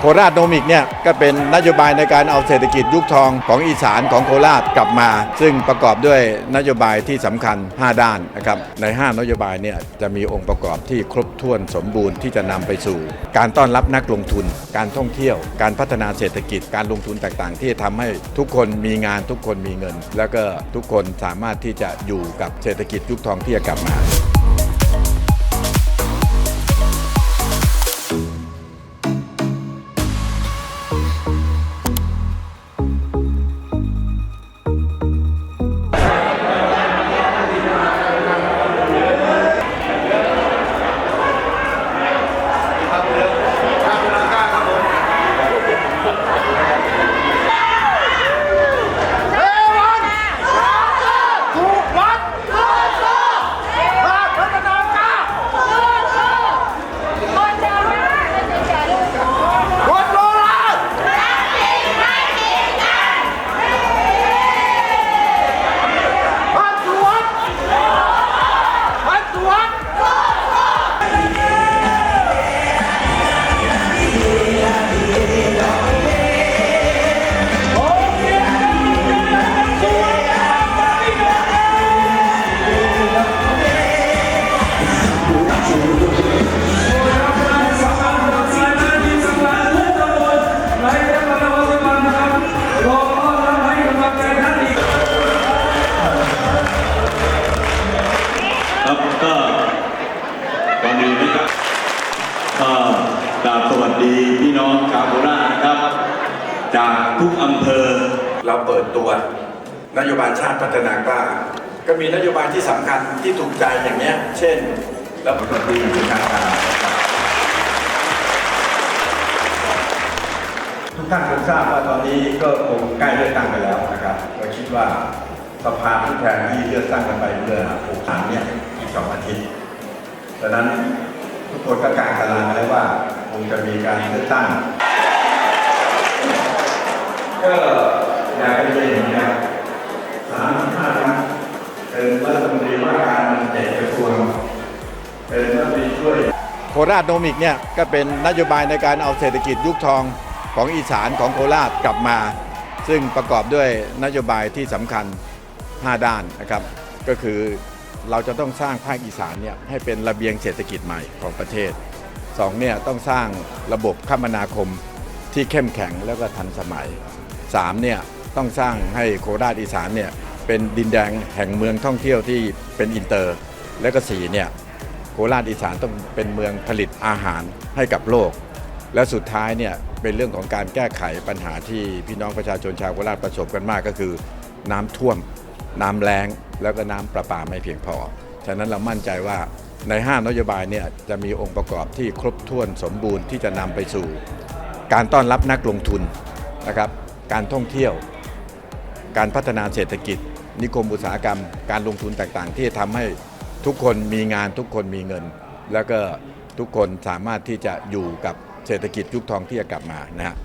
โคราชโนมิกเนี่ยก็เป็นนโยบายในการเอาเศรษฐกิจยุคทองของอีสานของโคราชกลับมา ซึ่งประกอบด้วยนโยบายที่สำคัญ 5 ด้านนะครับใน 5 นโยบายเนี่ยจะมีองค์ประกอบที่ครบถ้วนสมบูรณ์ที่จะนำไปสู่ การต้อนรับนักลงทุน การท่องเที่ยว การพัฒนาเศรษฐกิจการลงทุนต่างๆ ที่ทำให้ทุกคนมีงานทุกคนมีเงิน แล้วก็ทุกคนสามารถที่จะอยู่กับเศรษฐกิจยุคทองที่จะกลับมา ก็กราบสวัสดีพี่น้องชาวโคราชนะครับ จากทุกอำเภอ เราเปิดตัวนโยบายชาติพัฒนากล้า ก็มีนโยบายที่สำคัญที่ถูกใจอย่างเนี้ย เช่นระบบดีเป็นทางการทุกท่านคงทราบว่าตอนนี้ก็คงใกล้เลือกตั้งไปแล้วนะครับเราคิดว่าสภาผู้แทนที่เลือกตั้งกันไปเมื่อ6านเนี่ยอีกสองอาทิตย์ดังนั้น ทุกคนก็กางตารางกันแล้วว่าคงจะมีการเลือกตั้ง ก็อยากจะเรียนอย่างนี้นะครับสามสิบห้าครั้งเป็นรัฐมนตรีว่าการเจ็ดกระทรวงเป็นรัฐมนตรีช่วยโคราชโนมิกเนี่ยก็เป็นนโยบายในการเอาเศรษฐกิจยุคทองของอีสานของโคราชกลับมา ซึ่งประกอบด้วยนโยบายที่สำคัญ 5 ด้านนะครับ ก็คือ เราจะต้องสร้างภาคอีสานเนี่ยให้เป็นระเบียงเศรษฐกิจใหม่ของประเทศสองเนี่ยต้องสร้างระบบคมนาคมที่เข้มแข็งแล้วก็ทันสมัยสามเนี่ยต้องสร้างให้โคราชอีสานเนี่ยเป็นดินแดงแห่งเมืองท่องเที่ยวที่เป็นอินเตอร์ และก็สี่เนี่ยโคราชอีสานต้องเป็นเมืองผลิตอาหารให้กับโลก และสุดท้ายเนี่ยเป็นเรื่องของการแก้ไขปัญหาที่พี่น้องประชาชนชาวโคราชประสบกันมากก็คือน้ำท่วม น้ำแล้งแล้วก็น้ำประปาไม่เพียงพอ ฉะนั้นเรามั่นใจว่าใน 5 นโยบายเนี่ยจะมีองค์ประกอบที่ครบถ้วนสมบูรณ์ที่จะนำไปสู่ การต้อนรับนักลงทุนนะครับ การท่องเที่ยว การพัฒนาเศรษฐกิจ นิคมอุตสาหกรรม การลงทุนต่างๆ ที่จะทำให้ทุกคนมีงานทุกคนมีเงิน แล้วก็ทุกคนสามารถที่จะอยู่กับเศรษฐกิจยุคทองที่จะกลับมานะฮะ